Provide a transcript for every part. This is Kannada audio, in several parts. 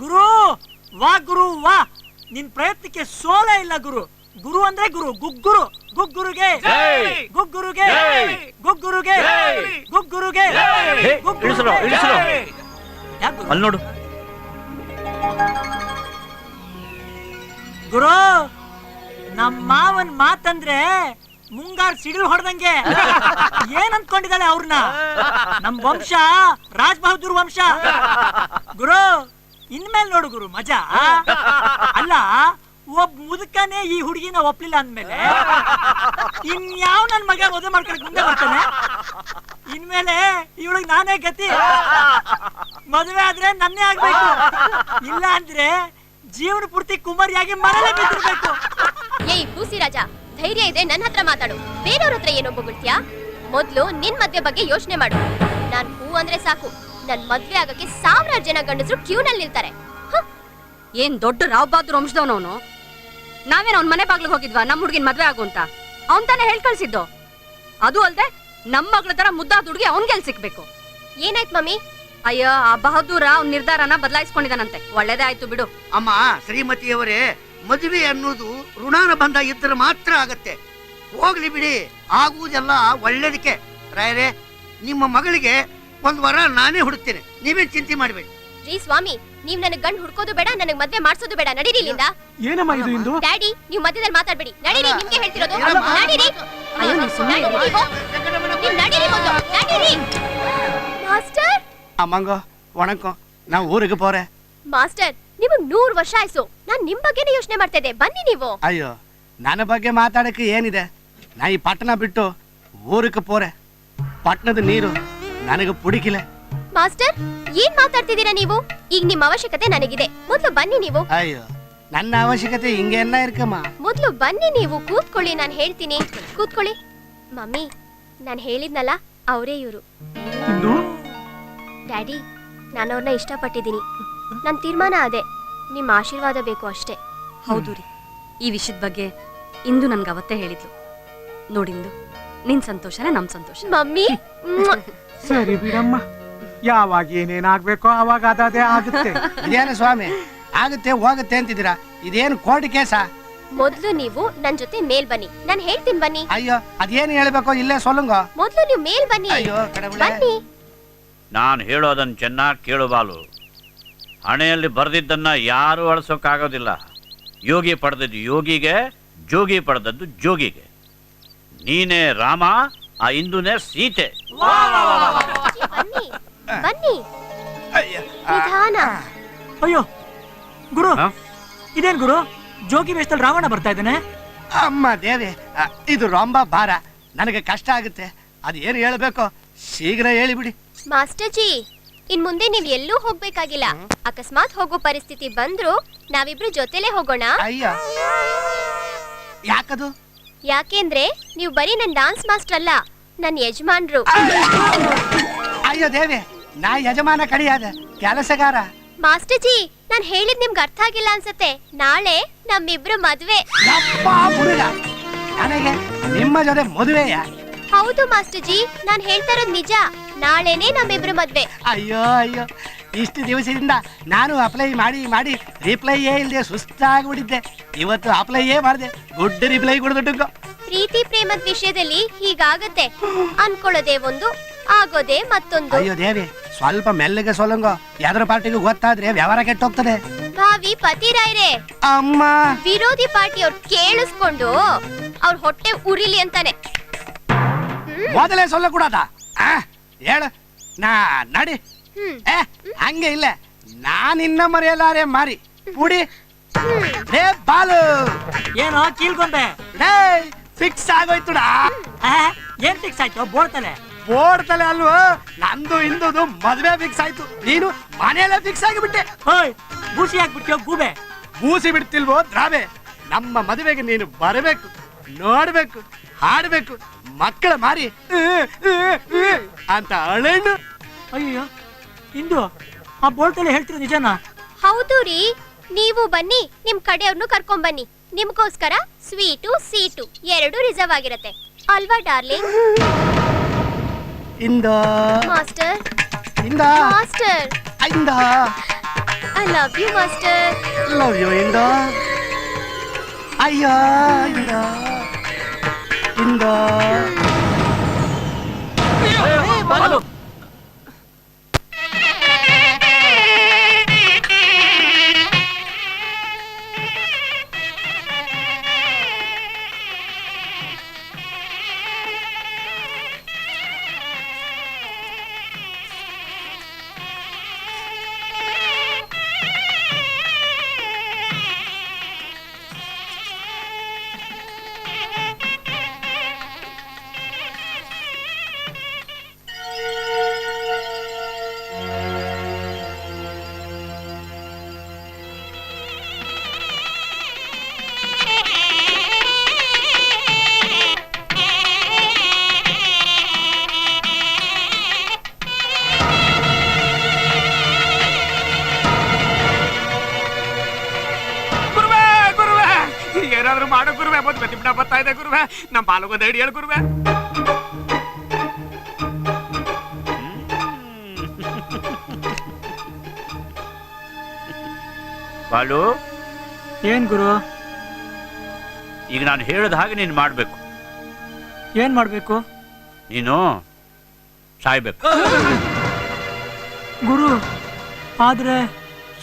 ಗುರು ವಾ ಗುರು ವಾ. ನಿನ್ ಪ್ರಯತ್ನಕ್ಕೆ ಸೋಲೇ ಇಲ್ಲ ಗುರು. ಗುರು ಅಂದ್ರೆ ಗುರು ಗುಗ್ಗುರು. ಗುಗ್ಗುರುಗೆ. ಗುಗ್ಗುರುಗೆ. ಗುಗ್ಗುರುಗೆ. ಗುಗ್ಗುರುಗೆ? ಅಲ್ಲಿ ನೋಡು. ಗುರು ನಮ್ ಮಾವನ್ ಮಾತಂದ್ರೆ ಮುಂಗಾರ್ ಸಿಡಿಲು ಹೊಡೆದಂಗೆ ಏನ್ ಅನ್ಕೊಂಡಿದ್ದಾಳೆ ಅವ್ರನ್ನ ನಮ್ ವಂಶ ರಾಜ್ ಬಹದ್ದೂರ್ ವಂಶ. ಗುರು ಇನ್ಮೇಲ್ ನೋಡು ಗುರು, ಮಜಾ. ಅಲ್ಲ ಒಬ್ಬ ಮುದುಕನೇ ಈ ಹುಡುಗಿನ ಒಪ್ಲಿಲ್ಲ ಅಂದ್ಮೇಲೆ ಇನ್ಯಾವ್ ನನ್ ಮಗ ಮದುವೆ ಮಾಡ್ಕೊಳಕ್ ಮುಂದೆ ಬರ್ತಾನೆ? ಇನ್ಮೇಲೆ ಇವಳಿಗೆ ನಾನೇ ಗತಿ ಮದುವೆ ಆದ್ರೆ ನನ್ನೇ ಆಗ್ಬೇಕು. ಇಲ್ಲ ಅಂದ್ರೆ ಜೀವನ ಪೂರ್ತಿ ಕುಮಾರಿಯಾಗಿ ಮನೇಲೆ ಬಿದ್ದಿರ್ಬೇಕು. ಏಯ್ ಕೂಸಿ ರಾಜ, ಧೈರ್ಯ ಇದೆ ನನ್ನ ಹತ್ರ ಮಾತಾಡು. ಬೇರೆಯವ್ರ ಹತ್ರ ಏನೋ ಬಿಡ್ತೀಯಾ ಮೊದ್ಲು ನಿನ್ ಮದ್ವೆ ಬಗ್ಗೆ ಯೋಚನೆ ಮಾಡು. ನಾನ್ ಹೂ ಅಂದ್ರೆ ಸಾಕು. ನನ್ ಮದ್ವೆ ಆಗಕ್ಕೆ ಸಾವಿರಾರು ಜನ ಗಂಡಸರು ಕ್ಯೂ ನಲ್ಲಿ ನಿಲ್ತಾರೆ ಏನ್ ದೊಡ್ಡ ರಾವ್ ಬಹದ್ದೂರ್ ವಂಶದವನವನು ನಾವೇನು ಅವ್ನ ಮನೆ ಬಾಗ್ಲಿಗೆ ಹೋಗಿದ್ವಾ? ನಮ್ಮ ಹುಡುಗಿನ ಮದ್ವೆ ಆಗು ಅಂತ. ಅವನ್ ತಾನೇ ಹೇಳ್ ಕಳ್ಸಿದ್ದು ಅದು ಅಲ್ದೆ ನಮ್ಮ ಮಗಳ ತರ ಮುದ್ದಾದ ಹುಡುಗಿ ಅವನ್ಗೆಲ್ ಸಿಕ್ಬೇಕು. ಏನಾಯ್ತು ಮಮ್ಮಿ? ಅಯ್ಯೋ ಆ ಬಹದ್ದೂರ ಅವ್ನ ನಿರ್ಧಾರನ ಬದಲಾಯಿಸ್ಕೊಂಡಿದಾನಂತೆ. ಒಳ್ಳೇದೇ ಆಯ್ತು ಬಿಡು. ಅಮ್ಮ ಶ್ರೀಮತಿಯವರೇ ಮದುವೆ ಅನ್ನೋದು ಋಣಾನ ಬಂಧ ಇದ್ದರೆ ಮಾತ್ರ ಆಗತ್ತೆ. ಹೋಗ್ಲಿ ಬಿಡಿ ಆಗುವುದೆಲ್ಲ ಒಳ್ಳೇದಕ್ಕೆ. ರಾಯರೇ ನಿಮ್ಮ ಮಗಳಿಗೆ ಒಂದ್ ವರ ನಾನೇ ಹುಡುಕ್ತೇನೆ. ನೀವೇನ್ ಚಿಂತೆ ಮಾಡಬೇಡಿ. ರೀ ಸ್ವಾಮಿ ನೀವ್ ನನಗ್ ಗಂಡ್ ಹುಡ್ಕೋದು ಬೇಡ ನನಗ್ ಮದ್ವೆ ಮಾಡ್ಸೋದು ಬೇಡ. ನಡೀರಿ ಇಲ್ಲಿಂದ. ಏನಮ್ಮ ಇದು ಇಂದು? ಡ್ಯಾಡಿ ನೀವ್ ಮಧ್ಯದಲ್ಲಿ ಮಾತಾಡ್ಬೇಡಿ. ನಡೀರಿ ನಿಮ್ಗೆ ಹೇಳ್ತಿರೋದು? ನಡೀರಿ. ಅಯ್ಯೋ, ನೀವ್ ಸುಮ್ನೆ ನಡೀರಿ ನೀವು. ನೀವ್ ನಡೀರಿ ಮೊದ್ಲು, ನಡೀರಿ. ಮಾಸ್ಟರ್? ಅಮ್ಮಂಗ ವಣಕಂ ನಾವು ಊರಿಗೆ ಪೋರೆ. ಮಾಸ್ಟರ್ ನಿಮಗ್ ನೂರ್ ವರ್ಷ ಆಯ್ಸು. ನಾನ್ ನಿಮ್ ಬಗ್ಗೆನೇ ಯೋಚನೆ ಮಾಡ್ತಾ ಇದ್ದೆ. ಬನ್ನಿ ನೀವು. ಅಯ್ಯೋ ನನ್ನ ಬಗ್ಗೆ ಮಾತಾಡಕ್ಕೆ ಏನಿದೆ? ನಾ ಈ ಪಟ್ಟಣ ಬಿಟ್ಟು ಊರಿಗೆ ಪೋರೆ. ಪಟ್ಟಣದ ನೀರು. ನನಗೆ ಪುಡಿಕಿಲ್ಲ. ಮಾಸ್ಟರ್ ಏನ್ ಮಾತಾಡ್ತಿದ್ದೀರಾ ನೀವು? ಈಗ ನಿಮ್ ಅವಶ್ಯಕತೆ ನನಗಿದೆ. ಮೊದಲು ಬನ್ನಿ ನೀವು. ಅಯ್ಯೋ ನನ್ನ ಅವಶ್ಯಕತೆ ಹಿಂಗೆಲ್ಲ ಇರ್ಕಮ್ಮ. ಮೊದಲು ಬನ್ನಿ ನೀವು ಕೂತ್ಕೊಳ್ಳಿ ನಾನು ಹೇಳ್ತೀನಿ. ಕೂತ್ಕೊಳ್ಳಿ. ಮಮ್ಮಿ ನಾನು ಹೇಳಿದ್ನಲ್ಲ ಅವರೇ ಇವರು. ಇಂದು ಡ್ಯಾಡಿ ನಾನು ಅವ್ರನ್ನ ಇಷ್ಟಪಟ್ಟಿದ್ದೀನಿ. ನನ್ನ ತೀರ್ಮಾನ ಅದೇ. ನಿಮ್ಮ ಆಶೀರ್ವಾದ ಬೇಕು ಅಷ್ಟೇ. ಹೌದು ರೀ. ಈ ವಿಷಯದ ಬಗ್ಗೆ ಇಂದು ನನ್ಗೆ ಅವತ್ತೇ ಹೇಳಿದ್ಲು. ನೋಡಿಂದು ನಿನ್ ಸಂತೋಷನೇ ನಮ್ ಸಂತೋಷ. ಮಮ್ಮಿ. ಸರಿ ಬಿಡಮ್ಮ. ಯಾವಾಗ ಏನೇನಾಗ್ಬೇಕೋ ಅವಾಗ ಅದೇ ಆಗುತ್ತೆ. ಇದೇನು ಸ್ವಾಮಿ? ಆಗುತ್ತೆ ಹೋಗುತ್ತೆ ಅಂತಿದ್ದೀರಾ? ಇದೇನು ಕೋರ್ಟ್ ಕೇಸ? ಮೊದ್ಲು ನೀವು ನನ್ ಜೊತೆ ಮೇಲ್ ಬನ್ನಿ. ನಾನ್ ಹೇಳ್ತೀನಿ ಬನ್ನಿ. ಅಯ್ಯೋ ಅದೇನು ಹೇಳ್ಬೇಕೋ ಇಲ್ಲೇ ಸೊಲ್ಲುಂಗ ಮೊದ್ಲು ನೀವು ಮೇಲ್ ಬನ್ನಿ. ಅಯ್ಯೋ ಬನ್ನಿ. ನಾನು ಹೇಳೋದನ್ನ ಚೆನ್ನಾಗಿ ಕೇಳು ಬಾಲು. ಹಣೆಯಲ್ಲಿ ಬರ್ದಿದ್ದನ್ನ ಯಾರು ಅಳಿಸೋಕ್ಕಾಗೋದಿಲ್ಲ ಯೋಗಿ ಪಡೆದದ್ದು ಯೋಗಿಗೆ ಜೋಗಿ ಪಡೆದದ್ದು ಜೋಗಿಗೆ. ನೀನೇ ರಾಮ ಆ ಇಂದುನೇ ಸೀತೆ ಬನ್ನಿ ಬನ್ನಿ. ನಿಧಾನ. ಅಯ್ಯೋ ಗುರು. ಹ? ಇದೇನ್ ಗುರು? ಜೋಗಿ ವೇಷದಲ್ಲಿ ರಾವಣ ಬರ್ತಾ ಇದ್ದಾನೆ? ಅಮ್ಮ ದೇವಿ ಅ, ಇದು ರೊಂಬ ಭಾರ. ನನಗೆ ಕಷ್ಟ ಆಗುತ್ತೆ. ಅದು ಏನು ಹೇಳಬೇಕು ಶೀಘ್ರ ಹೇಳಿಬಿಡಿ. ಮಾಸ್ಟರ್ ಜಿ ಇನ್ ಮುಂದೆ ನೀವ್ ಎಲ್ಲೂ ಹೋಗ್ಬೇಕಾಗಿಲ್ಲ. ಅಕಸ್ಮಾತ್ ಹೋಗೋ ಪರಿಸ್ಥಿತಿ ಬಂದ್ರು ನಾವಿಬ್ರು ಜೊತೆಲೆ ಹೋಗೋಣ. ಅಯ್ಯ. ಯಾಕದು? ಯಾಕೆಂದ್ರೆ ನೀವು ಬರೀ ನನ್ ಡಾನ್ಸ್ ಮಾಸ್ಟರ್ ಅಲ್ಲ ನನ್ ಯಜಮಾನ್ರು. ಅಯ್ಯೋ ದೇವಿ ನಾ ಯಜಮಾನ ಕಡಿಯಾದ ಕೆಲಸಗಾರ. ಮಾಸ್ಟರ್ ಜಿ ನಾನು ಹೇಳಿದ್ ನಿಮ್ಗೆ ಅರ್ಥ ಆಗಿಲ್ಲ ಅನ್ಸತ್ತೆ. ನಾಳೆ ನಮ್ಮಿಬ್ರು ಮದ್ವೆ. ಯಪ್ಪ ಹುಡುಗ ನನಗೆ ನಿಮ್ಮ ಜೊತೆ ಮದುವೆಯ? ಹೌದು ಮಾಸ್ಟರ್ ಜಿ ನಾನು ಹೇಳ್ತಾ ಇರೋದು ನಿಜ. ನಾಳೆನೆ ನಮ್ಮಿಬ್ರು ಮದ್ವೆ. ಅಯ್ಯೋ ಅಯ್ಯೋ. ಇಷ್ಟು ದಿವಸದಿಂದ ನಾನು ಅಪ್ಲೈ ಮಾಡಿ ಮಾಡಿ ರಿಪ್ಲೈಯೇ ಇಲ್ಲದೆ ಸುಸ್ತಾಗ್ಬಿಟ್ಟಿದ್ದೆ. ಇವತ್ತು ಅಪ್ಲೈಯೇ ಮಾಡಿದೆ. ಗುಡ್ ರಿಪ್ಲೈ ಕೊಡ್ಬಿಟ್ಟು ಪ್ರೀತಿ ಪ್ರೇಮದ ವಿಷಯದಲ್ಲಿ ಹೀಗಾಗತ್ತೆ. ಅನ್ಕೊಳ್ಳೋದೇ ಒಂದು ಆಗೋದೇ ಮತ್ತೊಂದು. ಅಯ್ಯೋ ದೇವಿ ಸ್ವಲ್ಪ ಮೆಲ್ಲಗೆ ಸೋಲಂಗ. ಯಾವ್ದ್ರ ಪಾರ್ಟಿಗೂ ಗೊತ್ತಾದ್ರೆ ವ್ಯವಹಾರ ಕೆಟ್ಟೋಗ್ತದೆ. ಭಾವಿ ಪತಿರಾಯ್ರೆ. ಅಮ್ಮ. ವಿರೋಧಿ ಪಾರ್ಟಿಯವ್ರು ಕೇಳಿಸ್ಕೊಂಡು ಅವ್ರ ಹೊಟ್ಟೆ ಉರಿಲಿ ಅಂತಾನೆ. ಮೊದಲೇ ಸೊಲ್ಲ ಕೂಡದ? ಹೇಳು. ನಾ ನಡಿ. ಹ್ಮ್. ಏ ಹಂಗೆ ಇಲ್ಲ. ನಾನಿನ್ನ ಮರೆಯಲಾರೆ ಮಾರಿ. ಪುಡಿ. ರೇ ಬಾಲು. ಏನೋ ಕೀಳ್ಕೊಂಡೆ ರೇ ಫಿಕ್ಸ್ ಆಗೋಯ್ತು ಏನ್ ಫಿಕ್ಸ್ ಆಯ್ತು? ಬೋಡ್ತಲೆ ಓಡ್ತಲೆ ಅಲ್ವೋ? ನಂದು ಇಂದುದು ಮದ್ವೆ ಫಿಕ್ಸ್ ಆಯ್ತು. ನೀನು ಮನೆಯಲ್ಲೇ ಫಿಕ್ಸ್ ಆಗಿಬಿಟ್ಟೆ. ಹೋಯ್ ಬೂಸಿ ಹಾಕ್ಬಿಟ್ಯೋ ಗೂಬೆ? ಬೂಸಿ ಬಿಡ್ತಿಲ್ವೋ ದ್ರಾವೆ? ನಮ್ಮ ಮದುವೆಗೆ ನೀನು ಬರಬೇಕು ನೋಡ್ಬೇಕು. ಹಾಡ್ಬೇಕು. ಮಕ್ಕಳ ಮಾರಿ. ಅಂತ ಅಳೆಣ್ಣು. ಅಯ್ಯೋ ಇಂದು ಆ ಬೋಲ್ಟಲ್ಲಿ ಹೇಳ್ತೀರ ನಿಜನಾ? ಹೌದು ರೀ. ನೀವು ಬನ್ನಿ ನಿಮ್ ಕಡೆಯವ್ರನ್ನು ಕರ್ಕೊಂಡ್ ಬನ್ನಿ. ನಿಮ್ಗೋಸ್ಕರ ಸ್ವೀಟು ಸೀಟು ಎರಡು ರಿಸರ್ವ್ ಆಗಿರತ್ತೆ. ಅಲ್ವಾ ಡಾರ್ಲಿಂಗ್? ಇಂದ. ಮಾಸ್ಟರ್. ಇಂದ. ಮಾಸ್ಟರ್. ಇಂದ. I love you master. Love you ಇಂದ. ಅಯ್ಯೋ ಇಂದ. ಇಂದ ಬರ್ತಾ ಗುರುವೆ? ನಮ್ಮ ಬಾಲಗೊಂದು ಐಡಿ ಹೇಳು ಗುರುವೆ. ಬಾಲು? ಏನ್ ಗುರು? ಈಗ ನಾನು ಹೇಳಿದ ಹಾಗೆ ನೀನು ಮಾಡಬೇಕು. ಏನ್ ಮಾಡ್ಬೇಕು? ನೀನು ಸಾಯ್ಬೇಕು. ಗುರು ಆದ್ರೆ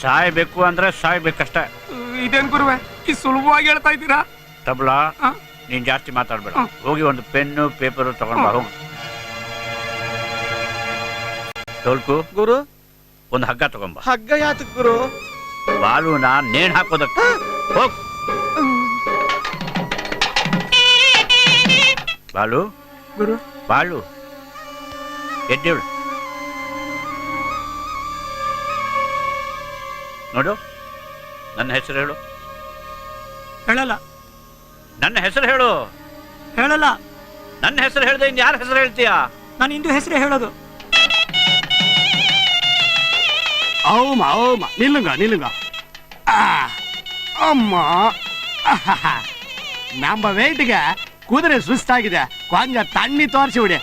ಸಾಯ್ಬೇಕು ಅಂದ್ರೆ ಸಾಯ್ಬೇಕಷ್ಟೇ. ಇದೇನ್ ಗುರುವೆ? ಈ ಸುಲಭವಾಗಿ ಹೇಳ್ತಾ ಇದ್ದೀರಾ? ತಬಲಾ? ನೀನ್ ಜಾಸ್ತಿ ಮಾತಾಡ್ಬೇಡ. ಹೋಗಿ ಒಂದು ಪೆನ್ನು ಪೇಪರ್ ತಗೊಂಡ್ ಬಾ ಹೋಗು. ಗುರು. ಒಂದು ಹಗ್ಗ ತಗೊಂಬ ಹಗ್ಗ ಯಾತಕ್ ಗುರು? ಬಾಲುನ ನೇಣ್ ಹಾಕೋದಕ್ಕೆ ಹೋಗ್. ಬಾಲು. ಗುರು. ಬಾಳು ಎದ್ದೇಳು. ನೋಡು. ನನ್ನ ಹೆಸರು ಹೇಳು. ಹೇಳಲ್ಲ. ನನ್ನ ಹೆಸರು ಹೇಳು. ಹೇಳಲ್ಲ. ನನ್ನ ಹೆಸರು ಹೇಳ್ದೆ ಇನ್ ಯಾರ ಹೆಸರು ಹೇಳ್ತೀಯಾ? ನಾನು ಇಂದು ಹೆಸರು ಹೇಳೋದು. ಅವಮ ಅವಮ ನಿಲ್ಲುಂಗ ನಿಲ್ಲುಂಗ. ಅಮ್ಮ. ನಮ್ಮ ವೇಟ್ಗೆ ಕುದುರೆ ಸುಸ್ತಾಗಿದೆ. ಕೊಂಜ ತಣ್ಣಿ ತೋರಿಸಿ ಬಿಡಿ.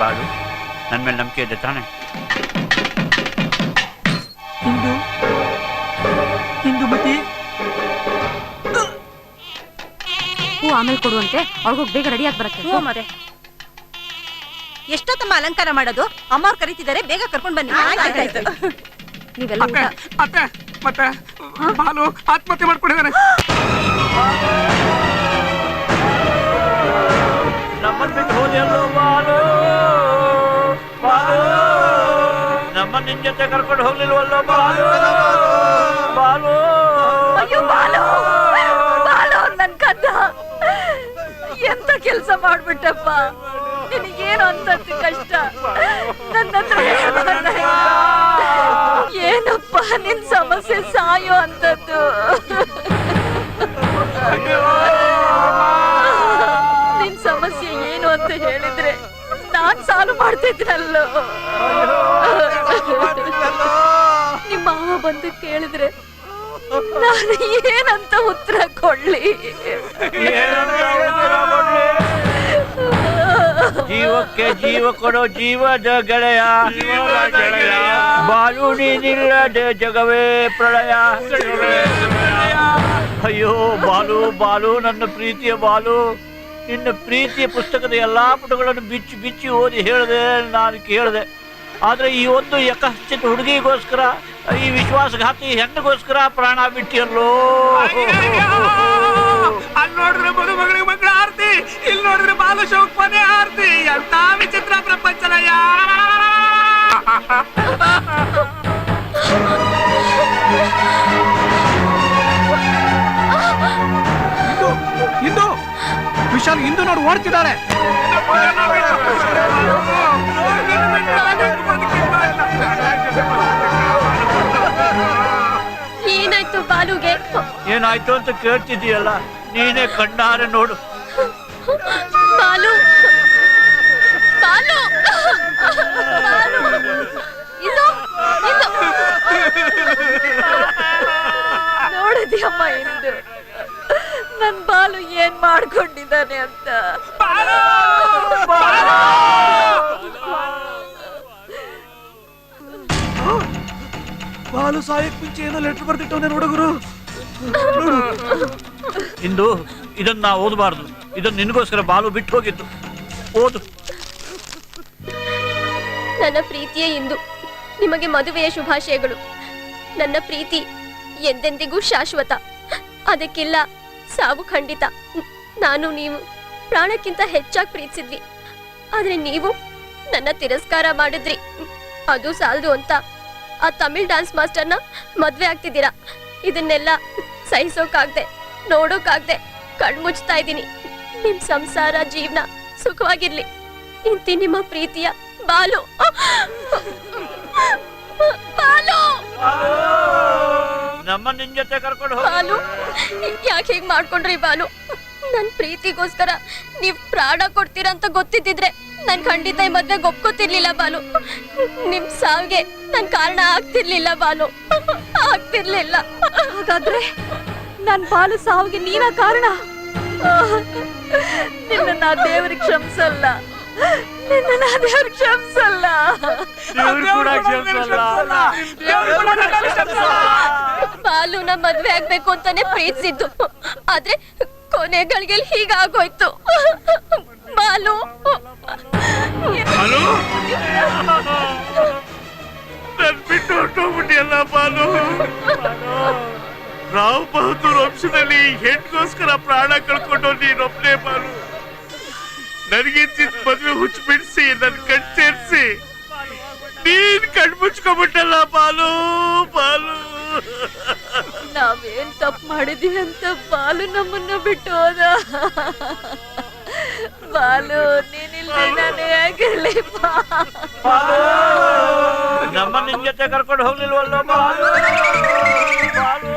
ಬಾಳು ನನ್ನ ಮೇಲೆ ನಂಬಿಕೆ ಇದೆ ತಾನೆ. ಇಂದು? ಇಂದು ಮತಿ ಹೂ ಆಮೇಲೆ ಕೊಡುವಂತೆ ಅವ್ರಿಗೋಗಿ ಬೇಗ ರೆಡಿ ಆಗಿ ಬರತ್ತೆ. ಹ್ಞೂ ಮರೆ. ಎಷ್ಟೊತ್ತಮ್ಮ ಅಲಂಕಾರ ಮಾಡೋದು? ಅಮ್ಮವ್ರು ಕರೀತಿದ್ದಾರೆ ಬೇಗ ಕರ್ಕೊಂಡು ಬನ್ನಿ. ನೀವೆಲ್ಲ ಊಟ ಅತ್ತೆ ಮತ್ತೆ ಬಾಲು ಆತ್ಮಹತ್ಯೆ ಮಾಡ್ಕೊಂಡಿದ್ದಾನೆ. ನಮ್ಮನ್ ಬಿಟ್ಟು ಹೋದೆಯಲ್ಲೋ ಬಾಲು ಬಾಲು. ನಮ್ಮನ್ನ ನಿನ್ ಜೊತೆ ಕರ್ಕೊಂಡು ಹೋಗ್ಲಿಲ್ವಲ್ಲೋ ಬಾಲು ಬಾಲು. ಅಯ್ಯೋ ಬಾಲು ಬಾಲು ನನ್ ಕದ್ದ. ಎಂತ ಕೆಲಸ ಮಾಡ್ಬಿಟ್ಟಪ್ಪ? ನಿನಗೇನು ಅಂತ ಕಷ್ಟ? ನನ್ನ ಹತ್ರ ಹೇಳ್ಬಾರ್ದ? ನಿನ್ ಸಮಸ್ಯೆ ಸಾಯೋ ಅಂತದ್ದು ನಿನ್ ಸಮಸ್ಯೆ ಏನು ಅಂತ ಹೇಳಿದ್ರೆ ನಾನ್ ಸಾಲು ಮಾಡ್ತಿದ್ನಲ್ಲೋ. ನಿಮ್ಮ ಮಾವ ಬಂದು ಕೇಳಿದ್ರೆ ನಾನು ಏನಂತ ಉತ್ತರ ಕೊಡ್ಲಿ? ಜೀವಕ್ಕೆ ಜೀವ ಕೊಡೋ ಜೀವದ ಗೆಳೆಯ. ಬಾಲು ನೀನಿಲ್ಲದೆ ಜಗವೇ ಪ್ರಳಯ. ಅಯ್ಯೋ ಬಾಲು ಬಾಲು ನನ್ನ ಪ್ರೀತಿಯ ಬಾಲು. ನಿನ್ನ ಪ್ರೀತಿಯ ಪುಸ್ತಕದ ಎಲ್ಲಾ ಪುಟಗಳನ್ನು ಬಿಚ್ಚಿ ಬಿಚ್ಚಿ ಓದಿ ಹೇಳಿದೆ ನಾನು ಕೇಳಿದೆ. ಆದ್ರೆ ಈ ಒಂದು ಯಕಶ್ಚಿತ ಹುಡುಗಿಗೋಸ್ಕರ ಈ ವಿಶ್ವಾಸಘಾತಿ ಹೆಣ್ಣಿಗೋಸ್ಕರ ಪ್ರಾಣ ಬಿಟ್ಟಿಯಲ್ಲೋ. ಅಲ್ಲಿ ನೋಡಿದ್ರೆ ಮದುಮಗಳಿಗೆ ಮಗಳ ಆರ್ತಿ ಇಲ್ಲಿ ನೋಡಿದ್ರೆ ಬಾಲು ಶೋಕ್ ಮನೆ ಆರ್ತಿ. ಎಂತ ವಿಚಿತ್ರ ಪ್ರಪಂಚನಯ್ಯ. ಇಂದು ವಿಶಾಲ್ ಇಂದು ನೋಡಿ ಓಡ್ತಿದ್ದಾಳೆ. ಏನಾಯ್ತು ಬಾಲುಗೆ? ಏನಾಯ್ತು ಅಂತ ಕೇಳ್ತಿದೀಯಲ್ಲ ನೀನೇ ಕಣ್ಣಾರೆ ನೋಡು. ಇದನ್ನ ನಾ ಓದಬಾರ್ದು. ಇದನ್ನ ನಿನಗೋಸ್ಕರ ಬಾಲು ಬಿಟ್ಟು ಹೋಗಿದ್ದು. ಓದು. ನನ್ನ ಪ್ರೀತಿಯೇ ಇಂದು. ನಿಮಗೆ ಮದುವೆಯ ಶುಭಾಶಯಗಳು. ನನ್ನ ಪ್ರೀತಿ ಎಂದೆಂದಿಗೂ ಶಾಶ್ವತ. ಅದಕ್ಕಿಲ್ಲ, ಸಾವು ಖಂಡಿತ. ನಾನು ನೀವು ಪ್ರಾಣಕ್ಕಿಂತ ಹೆಚ್ಚಾಗಿ ಪ್ರೀತಿಸಿದ್ವಿ. ಆದ್ರೆ ನೀವು ನನ್ನ ತಿರಸ್ಕಾರ ಮಾಡಿದ್ರಿ. ಅದು ಸಾಲದು ಅಂತ ಆ ತಮಿಳ್ ಡ್ಯಾನ್ಸ್ ಮಾಸ್ಟರ್ನ ಮದ್ವೆ ಆಗ್ತಿದ್ದೀರಾ. ಇದನ್ನೆಲ್ಲ ಸಹಿಸೋಕಾಗ್ದೆ, ನೋಡೋಕಾಗ್ದೆ ಕಣ್ಮುಚ್ತಾ ಇದ್ದೀನಿ. ನಿಮ್ ಸಂಸಾರ ಜೀವನ ಸುಖವಾಗಿರ್ಲಿ. ಇಂತಿ ನಿಮ್ಮ ಪ್ರೀತಿಯ ಬಾಲು. ಬಾಲು. ನಮ್ಮ ನಿನ್ ಜೊತೆ ಕರ್ಕೊಂಡು ಹೋಗಿ. ಬಾಲು. ಯಾಕೆ ಹೀಗ್ ಮಾಡ್ಕೊಂಡ್ರಿ ಬಾಲು? ನನ್ ಪ್ರೀತಿಗೋಸ್ಕರ ನೀವ್ ಪ್ರಾಣ ಕೊಡ್ತೀರಾ ಅಂತ ಗೊತ್ತಿದ್ದಿದ್ರೆ ನನ್ ಖಂಡಿತ ಈ ಮದ್ವೆ ಒಪ್ಕೋತಿರ್ಲಿಲ್ಲ ಬಾಲು. ನಿಮ್ ಸಾವಿಗೆ ನನ್ ಕಾರಣ ಆಗ್ತಿರ್ಲಿಲ್ಲ ಬಾಲು. ಆಗ್ತಿರ್ಲಿಲ್ಲ. ಹಾಗಾದ್ರೆ ನನ್ ಬಾಲು ಸಾವಿಗೆ ನೀನ ಕಾರಣ? ನಿನ್ನ ದೇವ್ರಿಗೆ ಕ್ಷಮಿಸಲ್ಲ. ನಿನ್ನ ದೇವ್ರಿಗೆ ಕ್ಷಮಿಸಲ್ಲ. ಬಾಲುನ ಮದ್ವೆ ಆಗ್ಬೇಕು ಅಂತಾನೆ ಪ್ರೀತಿಸಿದ್ದು. ಆದ್ರೆ ಕೊನೆ ಗಳಿಗೆಲ್ ಹೀಗಾಗೋಯ್ತು ಬಾಲು ಬಿಟ್ಟು ಹೊಟ್ಟೋಗ್ಬಿಟ್ಟಿಯಲ್ಲ ಬಾಲು ರಾವ್ ಬಹದ್ದೂರ್ ವಂಶದಲ್ಲಿ ಹೆಣ್ಗೋಸ್ಕರ ಪ್ರಾಣ ಕಳ್ಕೊಂಡು ನೀನೊಬ್ಬನೇ ಬಾರು ನನಗಿದ್ದಿದ್ ಮದುವೆ ಹುಚ್ಚು ಬಿಡಿಸಿ ನನ್ನ ಕಣ್ ಸೇರಿಸಿ. ನೀನ್ ಕಣ್ ಮುಚ್ಕೊಂಡ್ಬಿಟ್ಟಲ್ಲ ಬಾಲು ಬಾಲು. ನಾವೇನ್ ತಪ್ಪು ಮಾಡಿದೀವಿ ಅಂತ ಬಾಲು ನಮ್ಮನ್ನ ಬಿಟ್ಟು ಹೋದ. ಬಾಲು ನೀನಿಲ್ದೆ ನಾನು ಹೇಗಿರ್ಲಿಪ್ಪ ನಮ್ಮ ನಿನ್ ಜೊತೆ ಕರ್ಕೊಂಡು ಹೋಗ್ಲಿಲ್ವಲ್ಲ ಬಾಲು? ಬಾಲು.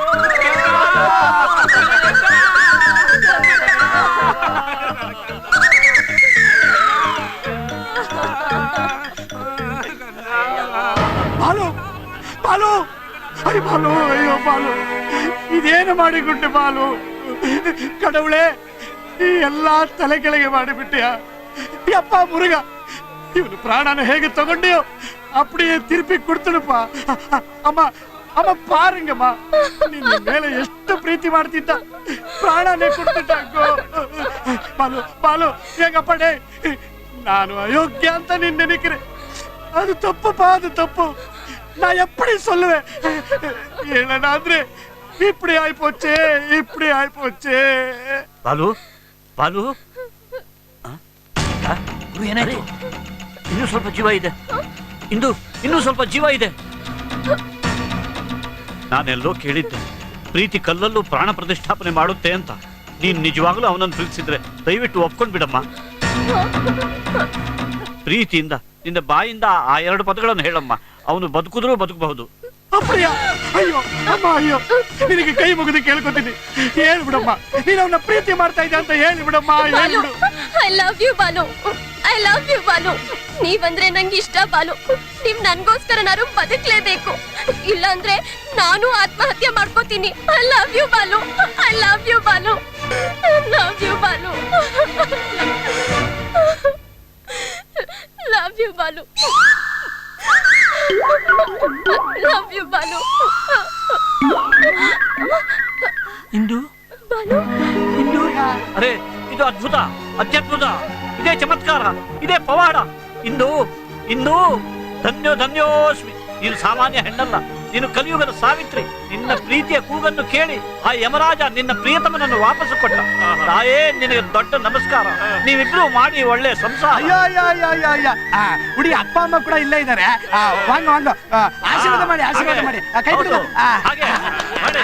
பாலு பாலு அடி பாலு ஐயோ பாலு ಇದೇನು ಮಾಡಿಕೊಟ್ಟೆ ಬಾಲು கடவுளே ಈ ಎಲ್ಲಾ ತಲೆ ಕೆಳಗೆ ಮಾಡಿಬಿಟ್ಟಿಯ ಯಪ್ಪ ಮುರುಗ ಇವನು ಪ್ರಾಣನ ಹೇಗೆ ತಗೊಂಡಿಯೋ அப்படியே திருப்பி கொடுத்துடுப்பா அம்மா ಅಮ್ಮ ಪಾರಂಗಮ್ಮ ನಿನ್ನ ಮೇಲೆ ಎಷ್ಟು ಪ್ರೀತಿ ಮಾಡ್ತಿದ್ದ ಪ್ರಾಣನೇ ಕೊಡ್ತಿದ್ದಾಗೋ ಬಾಲು ಬಾಲು ಹೆಂಗಪ್ಪ ಡೇ ನಾನು ಅಯೋಗ್ಯ ಅಂತ ನೀನ್ ನೆನಕ್ರೆ ಅದು ತಪ್ಪಪ್ಪ ಅದು ತಪ್ಪು ನಾ ಎಪ್ಪಡಿ ಸೊಲ್ಲುವೆ ಏನಡ ಅಂದ್ರೆ இப்படி ஆயிப்போச்சு இப்படி ಆಯ್ಪೋಚೆ ಬಾಲು ಬಾಲು ಏನಾಯ್ತು ಇನ್ನೂ ಸ್ವಲ್ಪ ಜೀವ ಇದೆ ಇಂದು ಇನ್ನೂ ಸ್ವಲ್ಪ ಜೀವ ಇದೆ ನಾನೆಲ್ಲೋ ಕೇಳಿದ್ದೆ. ಪ್ರೀತಿ ಕಲ್ಲಲ್ಲೂ ಪ್ರಾಣ ಪ್ರತಿಷ್ಠಾಪನೆ ಮಾಡುತ್ತೆ ಅಂತ. ನೀನ್ ನಿಜವಾಗ್ಲೂ ಅವನನ್ನು ಪ್ರೀತಿಸಿದ್ರೆ ದಯವಿಟ್ಟು ಒಪ್ಕೊಂಡ್ ಬಿಡಮ್ಮ. ಪ್ರೀತಿಯಿಂದ, ನಿನ್ನ ಬಾಯಿಂದ ಆ ಎರಡು ಪದಗಳನ್ನು ಹೇಳಮ್ಮ. ಅವನು ಬದುಕಿದ್ರೂ ಬದುಕಬಹುದು. ಅಪ್ಪಯ್ಯ ಅಯ್ಯೋ ಅಮ್ಮ ಅಯ್ಯೋ ನಿನಗೆ ಕೈ ಮುಗಿದು ಕೇಳ್ಕೊತೀನಿ. ಹೇಳಿ ಬಿಡಮ್ಮ ನೀನು ಅವನ ಪ್ರೀತಿ ಮಾಡ್ತಾ ಇದ್ದೆ ಅಂತ ಹೇಳಿ ಬಿಡಮ್ಮ ಹೇಳ್ಬಿಡು I love you Balu. I love you Balu. ನೀವಂದ್ರೆ ನಂಗೆ ಇಷ್ಟ ಬಾಲು. ನನಗೋಸ್ಕರ ನಾನು ಮಡಕಲೇಬೇಕು ಇಲ್ಲಾಂದ್ರೆ ನಾನು ಆತ್ಮಹತ್ಯೆ ಮಾಡ್ಕೋತೀನಿ. I love you Balu. I love you Balu. Love you Balu. Love you Balu. Love you Balu ಇಂದು ಬಾಲು ಇಂದು ಅರೆ ಇದು ಅದ್ಭುತ ಅತ್ಯದ್ಭುತ ಇದೇ ಚಮತ್ಕಾರ ಇದೇ ಪವಾಡ ಇಂದು ಇಂದು ಧನ್ಯೋ ಧನ್ಯೋಸ್ಮಿ ನೀನು ಸಾಮಾನ್ಯ ಹೆಣ್ಣಲ್ಲ. ನೀನು ಕಲಿಯುಗದ ಸಾವಿತ್ರಿ. ನಿನ್ನ ಪ್ರೀತಿಯ ಕೂಗನ್ನು ಕೇಳಿ ಆ ಯಮರಾಜ ನಿನ್ನ ಪ್ರಿಯತಮನನ್ನು ವಾಪಸ್ ಕೊಟ್ಟ. ತಾಯೇ ನಿನಗೆ ದೊಡ್ಡ ನಮಸ್ಕಾರ. ನೀವಿಬ್ರು ಮಾಡಿ ಒಳ್ಳೆ ಸಂಸಾರ. ಹುಡಿ ಅಪ್ಪ ಅಮ್ಮ ಕೂಡ ಇಲ್ಲೇ ಇದ್ದಾರೆ. ಆ, ವಾಂಗ ವಾಂಗ. ಆಶೀರ್ವಾದ ಮಾಡಿ ಆಶೀರ್ವಾದ ಮಾಡಿ. ಕೈ ಹಾಗೆ. ಮಾಡಿ.